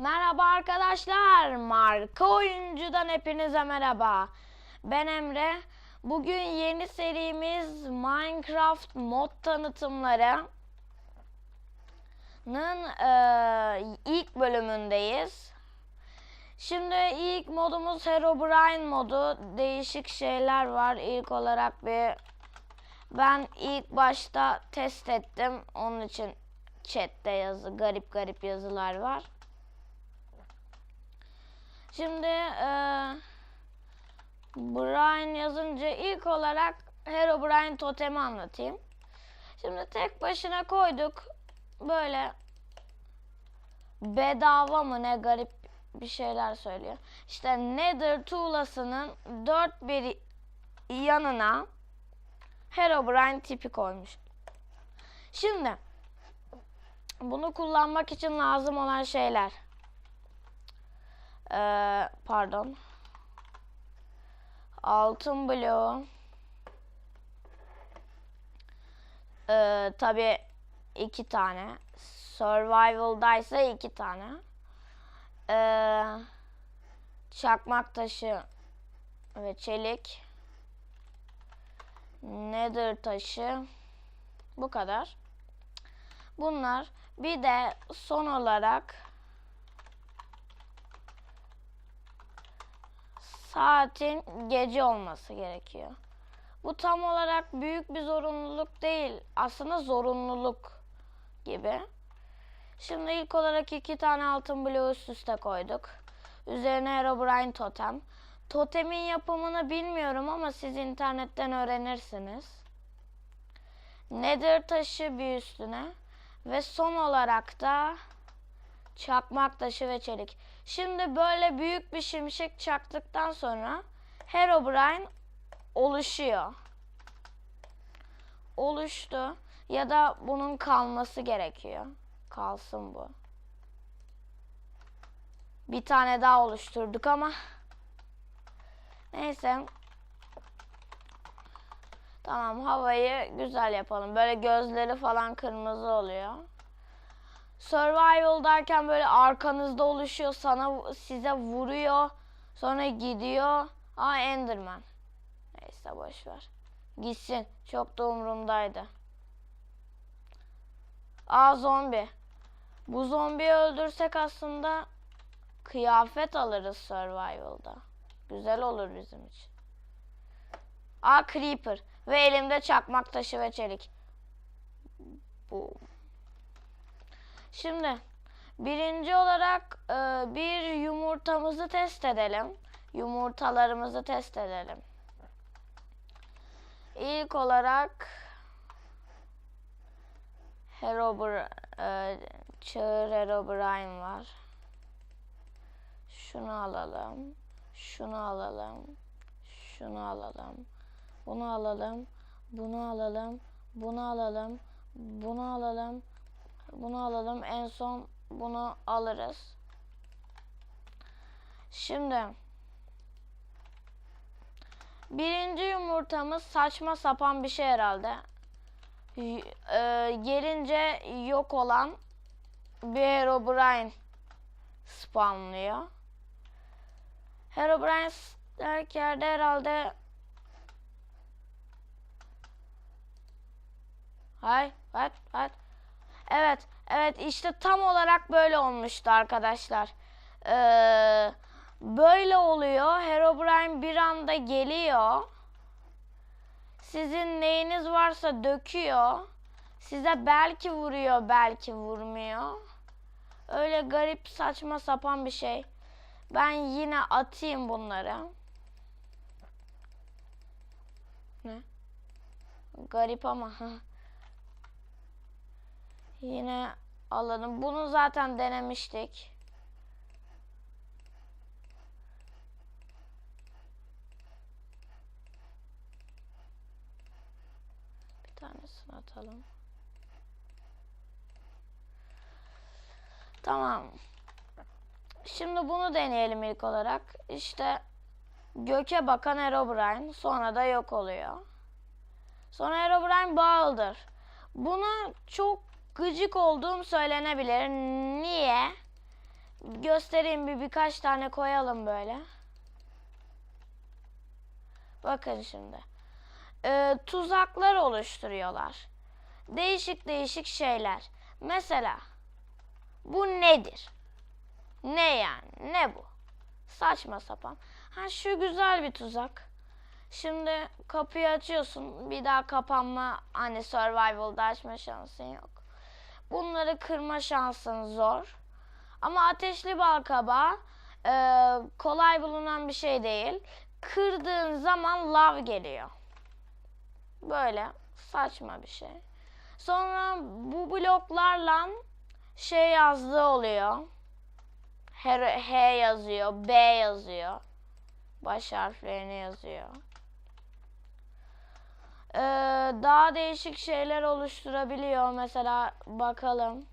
Merhaba arkadaşlar. Marka Oyuncu'dan hepinize merhaba. Ben Emre. Bugün yeni serimiz Minecraft mod tanıtımları'nın eee, ilk bölümündeyiz. Şimdi ilk modumuz Herobrine modu. Değişik şeyler var. İlk olarak bir ben ilk başta test ettim. Onun için chatte yazı, garip garip yazılar var. Şimdi eee Brian yazınca ilk olarak Herobrine totemi anlatayım. Şimdi tek başına koyduk. Böyle bedava mı ne garip bir şeyler söylüyor. İşte Nether tuğlasının dört bir yanına Herobrine tipi koymuş. Şimdi bunu kullanmak için lazım olan şeyler. Ee, pardon. Altın bloğu. Ee, Tabi iki tane. Survival'da ise iki tane. Ee, çakmak taşı ve çelik. Nether taşı. Bu kadar. Bunlar. Bir de son olarak saatin gece olması gerekiyor. Bu tam olarak büyük bir zorunluluk değil. Aslında zorunluluk gibi. Şimdi ilk olarak iki tane altın bloğu üst üste koyduk. Üzerine Herobrine totem. Totemin yapımını bilmiyorum ama siz internetten öğrenirsiniz. Nether taşı bir üstüne. Ve son olarak da çakmak taşı ve çelik. Şimdi böyle büyük bir şimşek çaktıktan sonra Herobrine oluşuyor. Oluştu. Ya da bunun kalması gerekiyor. Kalsın bu. Bir tane daha oluşturduk ama neyse. Tamam havayı güzel yapalım. Böyle gözleri falan kırmızı oluyor. Survival derken böyle arkanızda oluşuyor, sana size vuruyor, sonra gidiyor. Aa Enderman. Neyse boş ver. Gitsin. Çok da umurumdaydı. Aa zombi. Bu zombiyi öldürsek aslında kıyafet alırız survival'da. Güzel olur bizim için. Aa creeper ve elimde çakmak taşı ve çelik. Bu Şimdi birinci olarak e, bir yumurtamızı test edelim. Yumurtalarımızı test edelim. İlk olarak Herobrine, e, Çığır Herobrine var. Şunu alalım. Şunu alalım. Şunu alalım. Bunu alalım. Bunu alalım. Bunu alalım. Bunu alalım. Bunu alalım. En son bunu alırız. Şimdi birinci yumurtamız saçma sapan bir şey herhalde. E, gelince yok olan bir Herobrine spawnlıyor. Herobrine her yerde herhalde Hay, what, what? Evet, evet işte tam olarak böyle olmuştu arkadaşlar. Ee, böyle oluyor. Herobrine bir anda geliyor. Sizin neyiniz varsa döküyor. Size belki vuruyor, belki vurmuyor. Öyle garip saçma sapan bir şey. Ben yine atayım bunları. Ne? Garip ama. Yine alalım. Bunu zaten denemiştik. Bir tanesini atalım. Tamam. Şimdi bunu deneyelim ilk olarak. İşte göke bakan Herobrine sonra da yok oluyor. Sonra Herobrine Bağıldır. Buna çok gıcık olduğum söylenebilir. Niye? göstereyim bir birkaç tane koyalım böyle. Bakın şimdi. Ee, tuzaklar oluşturuyorlar. Değişik değişik şeyler. Mesela bu nedir? Ne yani? Ne bu? Saçma sapan. Ha şu güzel bir tuzak. Şimdi kapıyı açıyorsun. Bir daha kapanma hani survival'da açma şansın yok. Bunları kırma şansın zor. Ama ateşli bal kabağı e, kolay bulunan bir şey değil. Kırdığın zaman lav geliyor. Böyle saçma bir şey. Sonra bu bloklarla şey yazdığı oluyor. H yazıyor, B yazıyor. Baş harflerini yazıyor. Ee, daha değişik şeyler oluşturabiliyor. Mesela bakalım.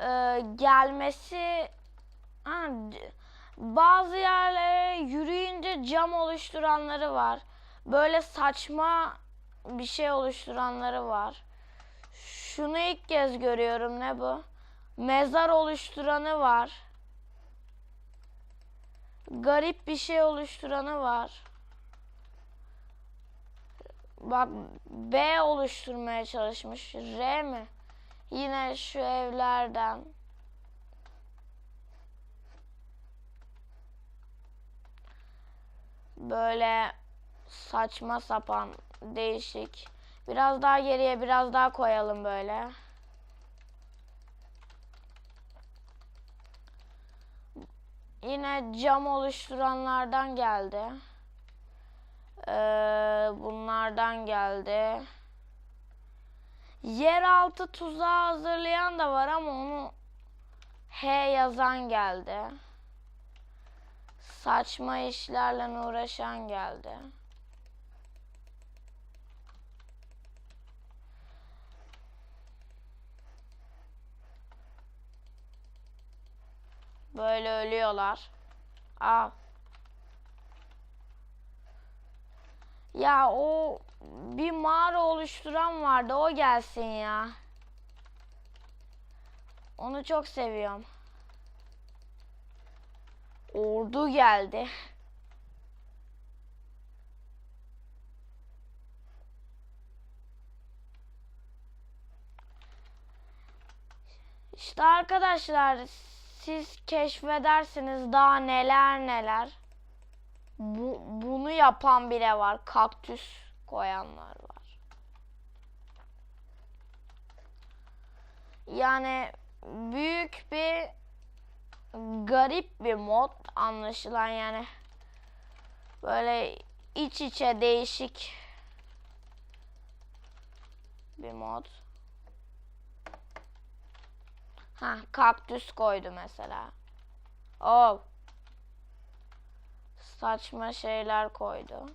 Ee, gelmesi ha, bazı yerlere yürüyünce cam oluşturanları var. Böyle saçma bir şey oluşturanları var. Şunu ilk kez görüyorum. Ne bu? Mezar oluşturanı var. Garip bir şey oluşturanı var. Bak B oluşturmaya çalışmış. R mi? Yine şu evlerden. Böyle saçma sapan, değişik. Biraz daha geriye biraz daha koyalım böyle. Yine cam oluşturanlardan geldi. Ee, bunlardan geldi. Yeraltı tuzağı hazırlayan da var ama onu H yazan geldi. Saçma işlerle uğraşan geldi. Böyle ölüyorlar. Aa. Ya o bir mağara oluşturan vardı. O gelsin ya. Onu çok seviyorum. Ordu geldi. İşte arkadaşlar siz keşfedersiniz daha neler neler. Bu, bunu yapan bile var. Kaktüs koyanlar var. Yani büyük bir garip bir mod anlaşılan yani. Böyle iç içe değişik bir mod. Ha kaktüs koydu mesela. Oh. Saçma şeyler koydu.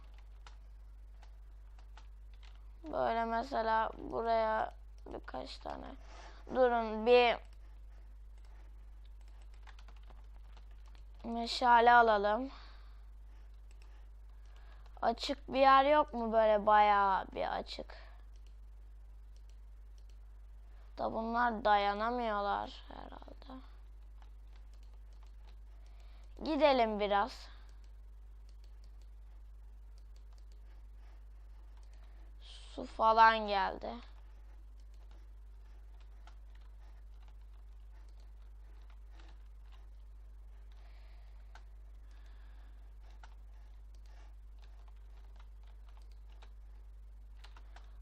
Böyle mesela buraya birkaç tane. Durun bir meşale alalım. Açık bir yer yok mu böyle bayağı bir açık? Da bunlar dayanamıyorlar herhalde. Gidelim biraz. Su falan geldi.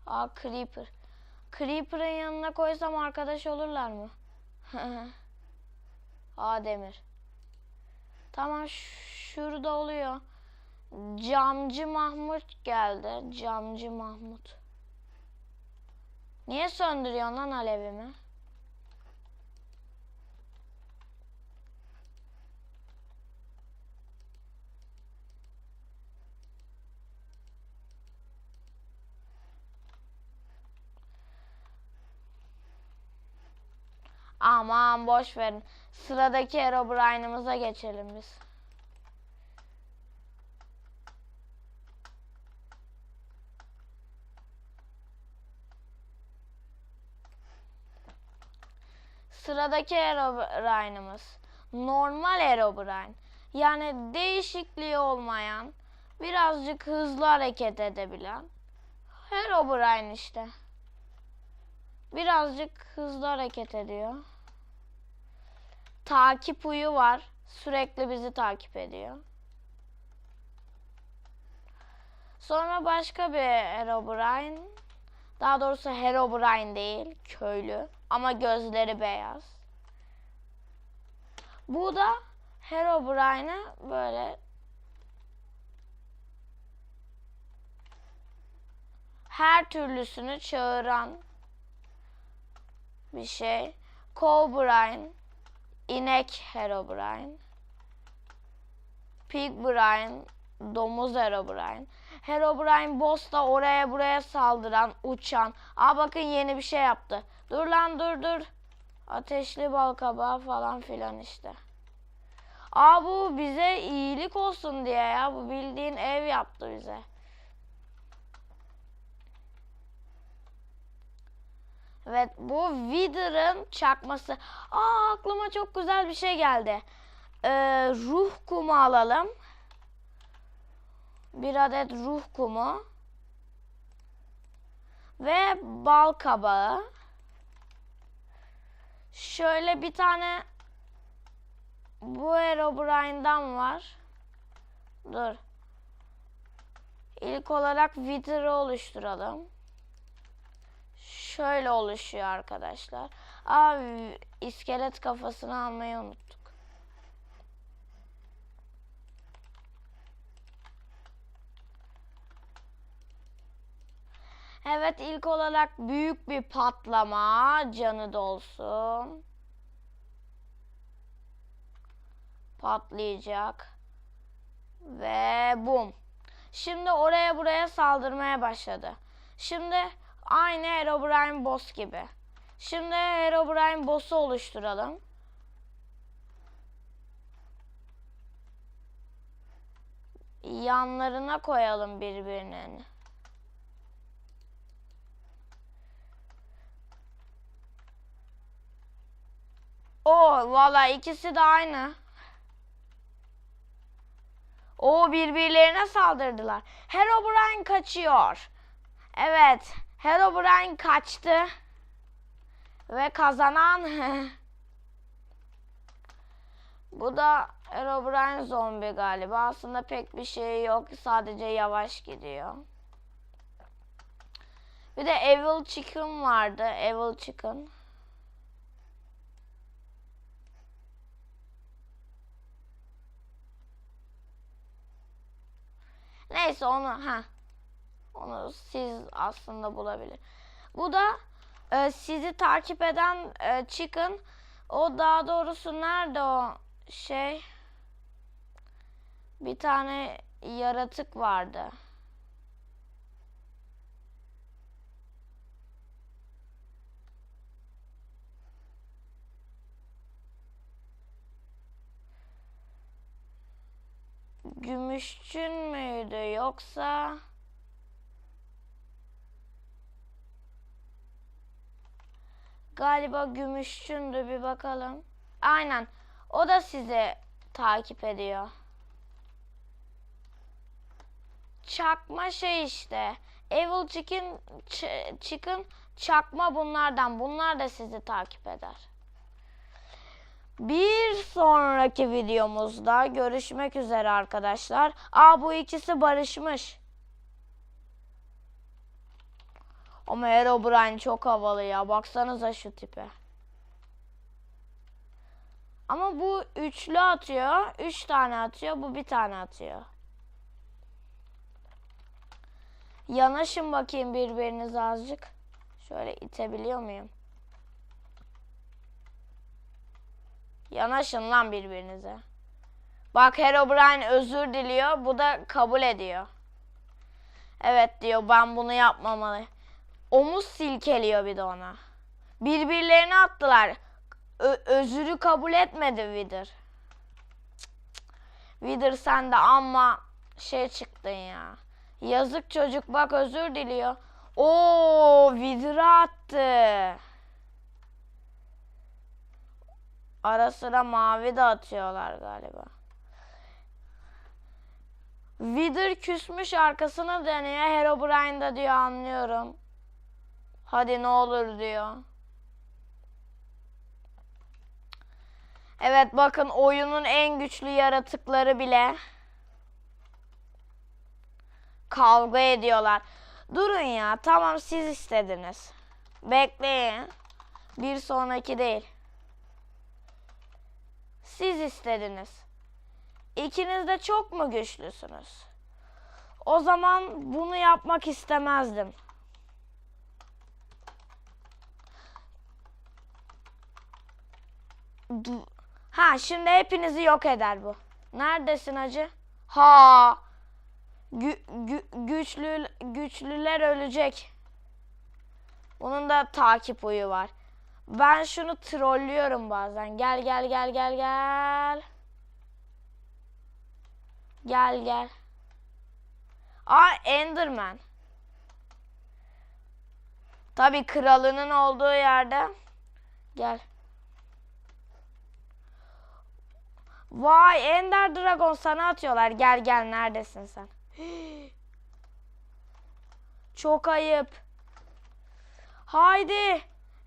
Aa Creeper. Creeper'ın yanına koysam arkadaş olurlar mı? Aa demir. Tamam şurada oluyor. Camcı Mahmut geldi. Camcı Mahmut. Niye söndürüyorsun lan alevimi? Aman boş verin. Sıradaki Herobrine'ımıza geçelim biz. Sıradaki Herobrine'ımız normal Herobrine. Yani değişikliği olmayan, birazcık hızlı hareket edebilen Herobrine işte. Birazcık hızlı hareket ediyor. Takip uyu var. Sürekli bizi takip ediyor. Sonra başka bir Herobrine. Daha doğrusu Herobrine değil, köylü. Ama gözleri beyaz. Bu da Herobrine'e böyle her türlüsünü çağıran bir şey. Cowbrine, inek Herobrine, Pigbrine, domuz Herobrine. Herobrine boss da oraya buraya saldıran, uçan. Aa bakın yeni bir şey yaptı. Dur lan dur dur. Ateşli bal kabağı falan filan işte. Aa bu bize iyilik olsun diye ya. Bu bildiğin ev yaptı bize. Evet bu Wither'ın çakması. Aa aklıma çok güzel bir şey geldi. Ee, ruh kumu alalım. Bir adet ruh kumu. Ve bal kabağı. Şöyle bir tane bu Herobrine'dan var. Dur. İlk olarak Wither'ı oluşturalım. Şöyle oluşuyor arkadaşlar. Abi iskelet kafasını almayı unuttuk. Evet ilk olarak büyük bir patlama canı dolsun. Patlayacak. Ve bum. Şimdi oraya buraya saldırmaya başladı. Şimdi aynı Herobrine boss gibi. Şimdi Herobrine boss'u oluşturalım. Yanlarına koyalım birbirinin. O valla ikisi de aynı. O birbirlerine saldırdılar. Herobrine kaçıyor. Evet, Herobrine kaçtı. Ve kazanan Bu da Herobrine zombi galiba. Aslında pek bir şey yok. Sadece yavaş gidiyor. Bir de Evil Chicken vardı. Evil Chicken. Neyse onu ha. Onu siz aslında bulabilir. Bu da e, sizi takip eden e, Chicken. O daha doğrusu nerede o şey? Bir tane yaratık vardı. Gümüşçün müydü yoksa Galiba gümüşçündü bir bakalım. Aynen. O da sizi takip ediyor. Çakma şey işte. Evil Chicken, Chicken çakma bunlardan. Bunlar da sizi takip eder. Bir sonraki videomuzda görüşmek üzere arkadaşlar. Aa bu ikisi barışmış. Ama Herobrine çok havalı ya. Baksanıza şu tipe. Ama bu üçlü atıyor. Üç tane atıyor. Bu bir tane atıyor. Yanaşın bakayım birbirinize azıcık. Şöyle itebiliyor muyum? Yanaşın lan birbirinize. Bak Herobrine özür diliyor. Bu da kabul ediyor. Evet diyor ben bunu yapmamalı. Omuz silkeliyor bir de ona. Birbirlerini attılar. Ö- özürü kabul etmedi Wither. Wither sen de amma şey çıktın ya. Yazık çocuk bak özür diliyor. Oo Wither'ı attı. Ara sıra mavi de atıyorlar galiba. Wither küsmüş arkasına dönüyor. Herobrine da diyor anlıyorum. Hadi ne olur diyor. Evet bakın oyunun en güçlü yaratıkları bile kavga ediyorlar. Durun ya tamam siz istediniz. Bekleyin. Bir sonraki değil. Siz istediniz. İkiniz de çok mu güçlüsünüz? O zaman bunu yapmak istemezdim. Du- Ha şimdi hepinizi yok eder bu. Neredesin acı? Ha. Gü- gü- güçlü güçlüler ölecek. Bunun da takip uyu var. Ben şunu trollüyorum bazen. Gel gel gel gel gel. Gel gel. Aa Enderman. Tabii kralının olduğu yerde. Gel. Vay Ender Dragon sana atıyorlar. Gel gel neredesin sen? Çok ayıp. Haydi.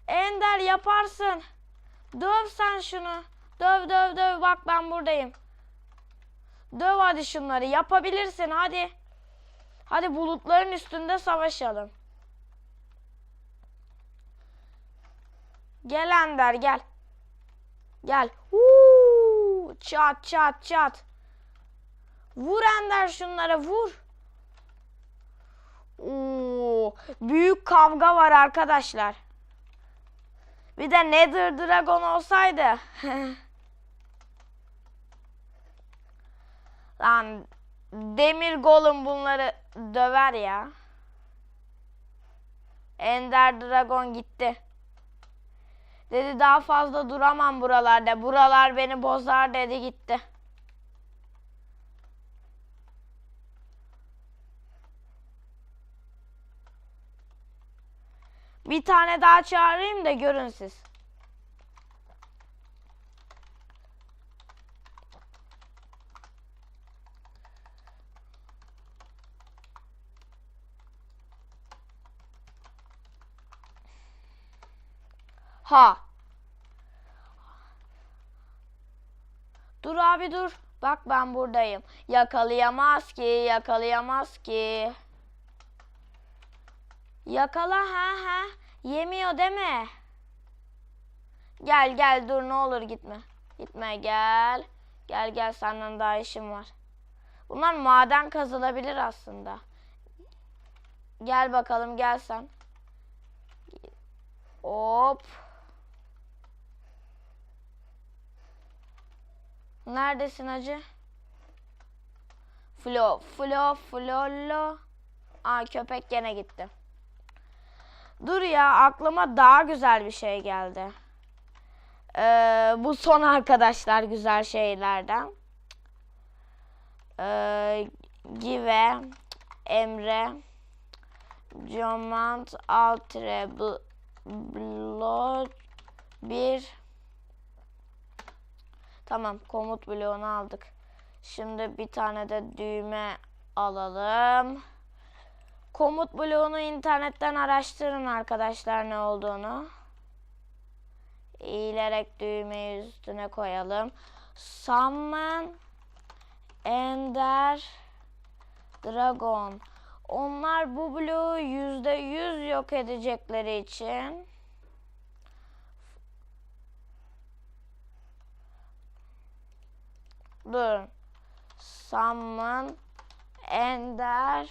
Ender yaparsın. Döv sen şunu. Döv döv döv bak ben buradayım. Döv hadi şunları. Yapabilirsin hadi. Hadi bulutların üstünde savaşalım. Gel Ender gel. Gel. Huu, çat çat çat. Vur Ender şunlara vur. Oo, büyük kavga var arkadaşlar. Bir de Nether Dragon olsaydı. Lan Demir Golem bunları döver ya. Ender Dragon gitti. Dedi daha fazla duramam buralarda. Buralar beni bozar dedi gitti. Bir tane daha çağırayım da görün siz. Ha. Dur abi dur. Bak ben buradayım. Yakalayamaz ki, yakalayamaz ki. Yakala ha ha. Yemiyor deme. Gel gel dur ne olur gitme. Gitme gel. Gel gel senden daha işim var. Bunlar maden kazılabilir aslında. Gel bakalım gel sen. Hop. Neredesin acı? Flo, flo, flolo. Aa köpek gene gitti. Dur ya aklıma daha güzel bir şey geldi. Ee, bu son arkadaşlar güzel şeylerden. Ee, Give, Emre, Command, Altre, Blood, bir. Tamam komut bloğunu aldık. Şimdi bir tane de düğme alalım. Komut bloğunu internetten araştırın arkadaşlar ne olduğunu. Eğilerek düğmeyi üstüne koyalım. Summon Ender Dragon. Onlar bu bloğu yüzde yüz yok edecekleri için Dur. Summon Ender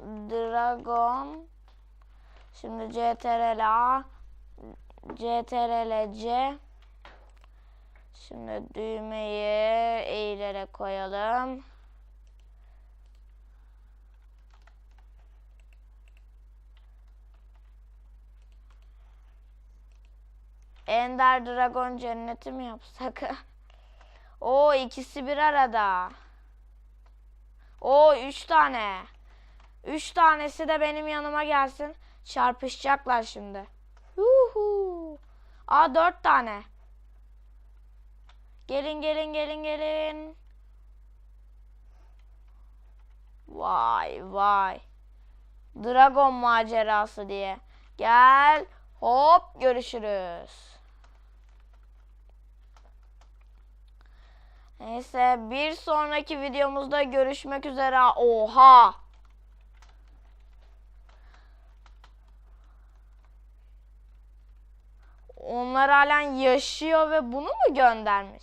Dragon Şimdi CTRL A CTRL C Şimdi düğmeyi eğilerek koyalım. Ender Dragon cenneti mi yapsak? O ikisi bir arada. O üç tane. Üç tanesi de benim yanıma gelsin. Çarpışacaklar şimdi. Yuhu. Aa dört tane. Gelin gelin gelin gelin. Vay vay. Dragon macerası diye. Gel. Hop görüşürüz. Neyse bir sonraki videomuzda görüşmek üzere. Oha. Onlar halen yaşıyor ve bunu mu göndermiş?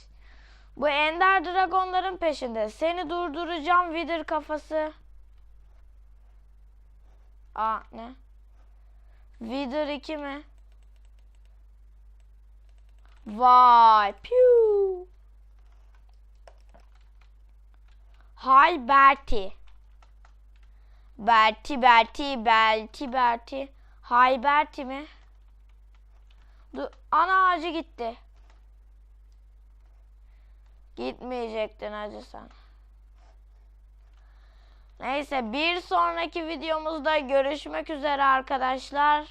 Bu Ender Dragonların peşinde. Seni durduracağım Wither kafası. Aa ne? Wither 2 mi? Vay. Piu. Hay Berti. Berti Berti Berti Berti. Hay Berti mi? Dur, ana ağacı gitti. Gitmeyecektin acı sen. Neyse bir sonraki videomuzda görüşmek üzere arkadaşlar.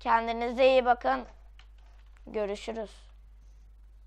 Kendinize iyi bakın. Görüşürüz.